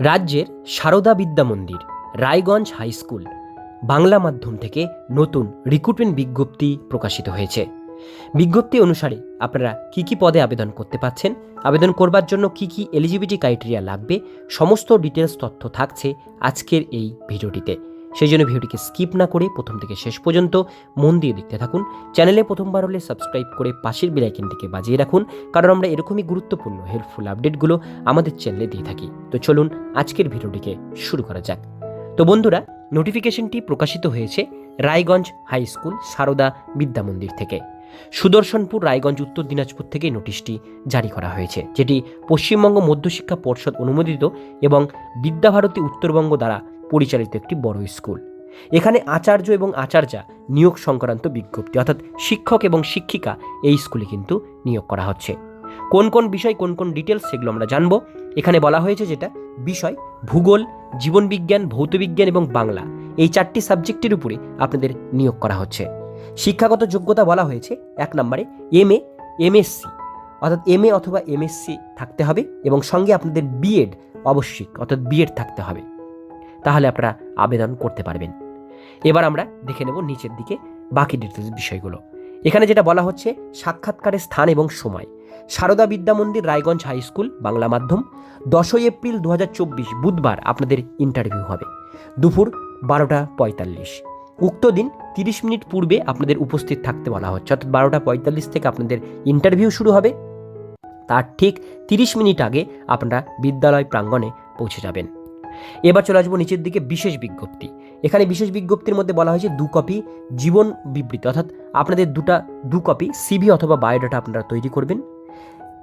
রাজ্যের সারদা বিদ্যা মন্দির, রায়গঞ্জ হাই স্কুল, বাংলা মাধ্যম থেকে নতুন রিক্রুটমেন্ট বিজ্ঞপ্তি প্রকাশিত হয়েছে। বিজ্ঞপ্তি অনুসারে আপনারা কি কি পদে আবেদন করতে পাচ্ছেন আবেদন করবার জন্য কি কি এলিজিবিলিটি ক্রাইটেরিয়া লাগবে, সমস্ত ডিটেলস তথ্য থাকছে আজকের এই ভিডিওটিতে। সেই জন্য ভিডিওটিকে স্কিপ না করে প্রথম থেকে শেষ পর্যন্ত মন দিয়ে দেখতে থাকুন। চ্যানেলে প্রথমবার হলে সাবস্ক্রাইব করে পাশের বেলাইকেনটিকে বাজিয়ে রাখুন, কারণ আমরা এরকমই গুরুত্বপূর্ণ হেল্পফুল আপডেটগুলো আমাদের চ্যানেলে দিয়ে থাকি। তো চলুন আজকের ভিডিওটিকে শুরু করা যাক। তো বন্ধুরা নোটিফিকেশনটি প্রকাশিত হয়েছে রায়গঞ্জ হাই স্কুল সারদা বিদ্যা মন্দির থেকে। সুদর্শনপুর, রায়গঞ্জ, উত্তর দিনাজপুর থেকে নোটিশটি জারি করা হয়েছে, যেটি পশ্চিমবঙ্গ মধ্যশিক্ষা পর্ষদ অনুমোদিত এবং বিদ্যাভারতী উত্তরবঙ্গ দ্বারা পরিচালিত একটি বড় স্কুল। এখানে আচার্য এবং আচার্যা নিয়োগ সংক্রান্ত বিজ্ঞপ্তি, অর্থাৎ শিক্ষক এবং শিক্ষিকা এই স্কুলে কিন্তু নিয়োগ করা হচ্ছে। কোন কোন বিষয়, কোন কোন ডিটেলস সেগুলো আমরা জানব। এখানে বলা হয়েছে যেটা, বিষয়, ভূগোল, জীবনবিজ্ঞান, ভৌতবিজ্ঞান এবং বাংলা। এই চারটি সাবজেক্টের উপরে আপনাদের নিয়োগ করা হচ্ছে। শিক্ষাগত যোগ্যতা বলা হয়েছে, এক নম্বরে এম এ এমএসসি অর্থাৎ এম এ অথবা এমএসসি থাকতে হবে এবং সঙ্গে আপনাদের বিএড অবশ্যই, অর্থাৎ বিএড থাকতে হবে। তাহলে আপনারা আবেদন করতে পারবেন। এবার আমরা দেখে নেব নিচের দিকে বাকি ডিটেলস বিষয়গুলো। এখানে যেটা বলা হচ্ছে, সাক্ষাৎকারের স্থান এবং সময়। সারদা বিদ্যা মন্দির রায়গঞ্জ হাই স্কুল, বাংলা মাধ্যম। দশই এপ্রিল দু হাজার চব্বিশ, বুধবার আপনাদের ইন্টারভিউ হবে। দুপুর বারোটা পঁয়তাল্লিশ। উক্ত দিন তিরিশ মিনিট পূর্বে আপনাদের উপস্থিত থাকতে বলা হচ্ছে, অর্থাৎ বারোটা পঁয়তাল্লিশ থেকে আপনাদের ইন্টারভিউ শুরু হবে। তার ঠিক তিরিশ মিনিট আগে আপনারা বিদ্যালয় প্রাঙ্গণে পৌঁছে যাবেন। এবার চলে আসব নিচের দিকে বিশেষ বিজ্ঞপ্তি। এখানে বিশেষ বিজ্ঞপ্তির মধ্যে বলা হয়েছে দু কপি জীবন বিবৃতি, অর্থাৎ আপনাদের দুটা, দু কপি সিভি অথবা বায়োডাটা আপনারা তৈরি করবেন।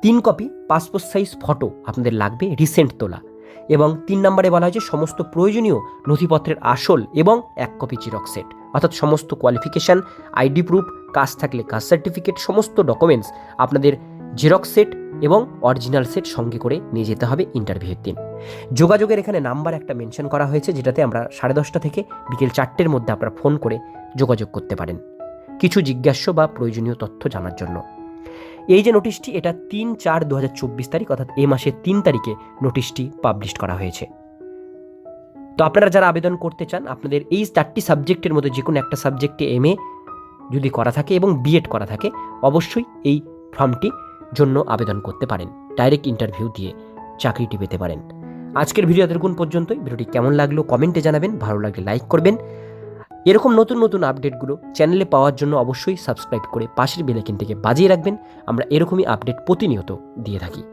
তিন কপি পাসপোর্ট সাইজ ফটো আপনাদের লাগবে রিসেন্ট তোলা। এবং তিন নম্বরে বলা হয়েছে সমস্ত প্রয়োজনীয় নথিপত্রের আসল এবং এক কপি জিরক্স সেট অর্থাৎ সমস্ত কোয়ালিফিকেশান আইডি প্রুফ কাজ থাকলে কাজ সার্টিফিকেট সমস্ত ডকুমেন্টস আপনাদের জেরক্স সেট এবং অরিজিনাল সেট সঙ্গে করে নিয়ে যেতে হবে ইন্টারভিউর দিন। যোগাযোগের এখানে নাম্বার একটা মেনশন করা হয়েছে, যেটাতে আমরা সাড়ে দশটা থেকে বিকেল চারটের মধ্যে আপনারা ফোন করে যোগাযোগ করতে পারেন। কিছু জিজ্ঞাস্য বা প্রয়োজনীয় তথ্য জানার জন্য। এই যে নোটিশটি এটা তিন চার দু তারিখ, অর্থাৎ এ মাসের তিন তারিখে নোটিশটি পাবলিশ করা হয়েছে। তো আপনারা যারা আবেদন করতে চান, আপনাদের এই চারটি সাবজেক্টের মধ্যে যে কোনো একটা সাবজেক্টে এম যদি করা থাকে এবং বিএড করা থাকে, অবশ্যই এই ফর্মটি জন্য আবেদন করতে পারেন। ডাইরেক্ট ইন্টারভিউ দিয়ে চাকরিটি পেতে পারেন। আজকের ভিডিও এতক্ষণ পর্যন্তই। ভিডিওটি কেমন লাগল কমেন্টে জানাবেন। ভালো লাগলে লাইক করবেন। এরকম নতুন নতুন আপডেটগুলো চ্যানেলে পাওয়ার জন্য অবশ্যই সাবস্ক্রাইব করে পাশের বেলাইকিন থেকে বাজিয়ে রাখবেন। আমরা এরকমই আপডেট প্রতিনিয়ত দিয়ে থাকি।